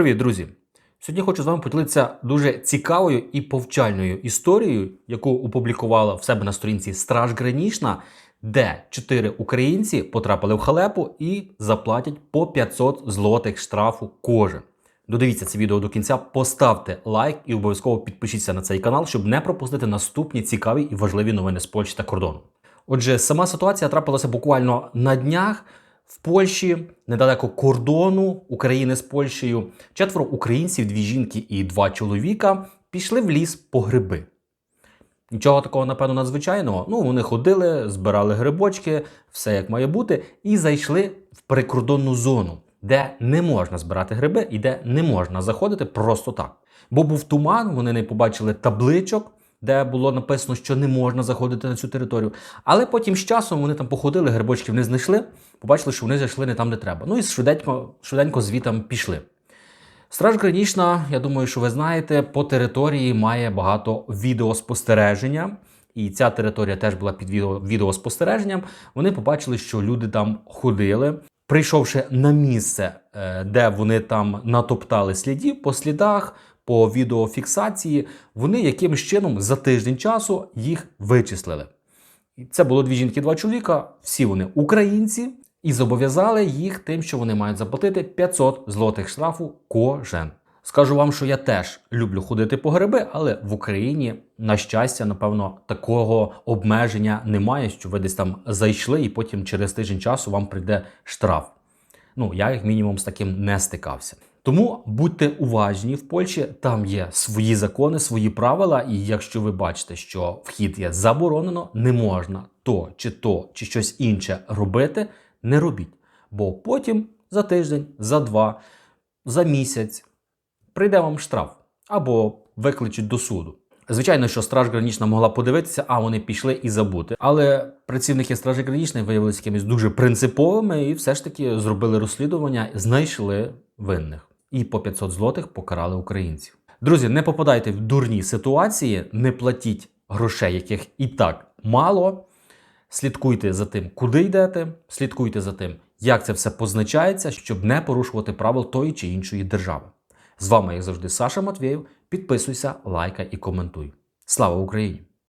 Привіт, друзі! Сьогодні хочу з вами поділитися дуже цікавою і повчальною історією, яку опублікувала в себе на сторінці Страж Гранічна, де чотири українці потрапили в халепу і заплатять по 500 злотих штрафу кожен. Додивіться це відео до кінця, поставте лайк і обов'язково підпишіться на цей канал, щоб не пропустити наступні цікаві і важливі новини з Польщі та кордону. Отже, сама ситуація трапилася буквально на днях. В Польщі, недалеко кордону України з Польщею, четверо українців, дві жінки і два чоловіка пішли в ліс по гриби. Нічого такого, напевно, надзвичайного. Ну, вони ходили, збирали грибочки, все як має бути, і зайшли в прикордонну зону, де не можна збирати гриби і де не можна заходити просто так. Бо був туман, вони не побачили табличок, де було написано, що не можна заходити на цю територію. Але потім з часом вони там походили, грибочків не знайшли, побачили, що вони зайшли не там, де треба. Ну і швиденько, швиденько звітам пішли. Страж Гранічна, я думаю, що ви знаєте, по території має багато відеоспостереження. І ця територія теж була під відео, відеоспостереженням. Вони побачили, що люди там ходили. Прийшовши на місце, е, де вони там натоптали слідів по слідах, по відеофіксації, вони якимось чином за тиждень часу їх вичислили. Це було дві жінки, два чоловіка. Всі вони українці, і зобов'язали їх тим, що вони мають заплатити 500 злотих штрафу кожен. Скажу вам, що я теж люблю ходити по гриби, але в Україні, на щастя, напевно, такого обмеження немає, що ви десь там зайшли, і потім через тиждень часу вам прийде штраф. Ну, я як мінімум з таким не стикався. Тому будьте уважні в Польщі, там є свої закони, свої правила. І якщо ви бачите, що вхід є заборонено, не можна то чи то, чи щось інше робити, не робіть. Бо потім за тиждень, за два, за місяць прийде вам штраф або викличуть до суду. Звичайно, що Страж Гранічна могла подивитися, а вони пішли і забути. Але працівники Стражі Гранічної виявилися якимись дуже принциповими і все ж таки зробили розслідування, знайшли винних. І по 500 злотих покарали українців. Друзі, не попадайте в дурні ситуації, не платіть грошей, яких і так мало. Слідкуйте за тим, куди йдете, слідкуйте за тим, як це все позначається, щоб не порушувати правил тої чи іншої держави. З вами, як завжди, Саша Матвєєв. Підписуйся, лайкай і коментуй. Слава Україні!